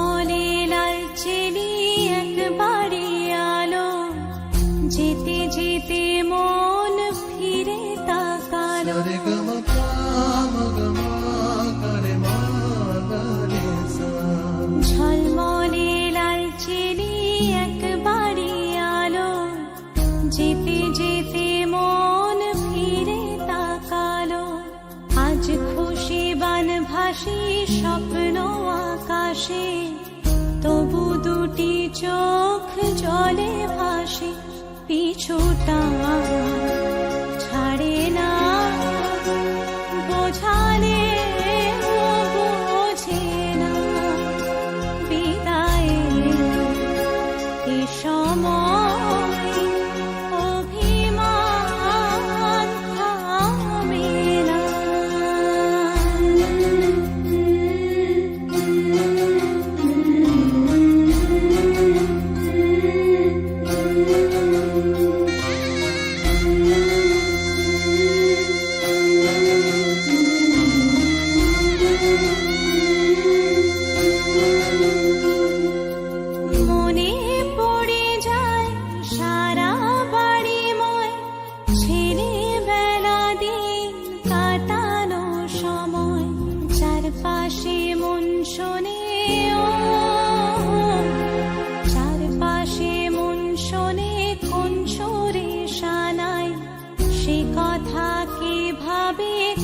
কমলে লালচেনি একবারে আলো। যেতে যেতে মন ফিরে তাকালো। ঝলমলে লালচেনি একবারে আলো। যেতে যেতে হাসি স্বপ্ন আকাশে তবু দুটি চোখ জলে ভাসে পিছুটা মনে পড়ে যায়, সারা বাড়িময় সময়, চারপাশে চারপাশে শানায় সে কথা কে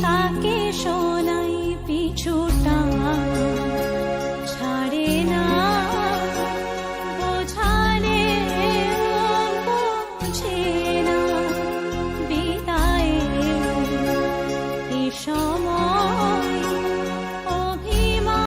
কাকে শোনায় পিছুটা 我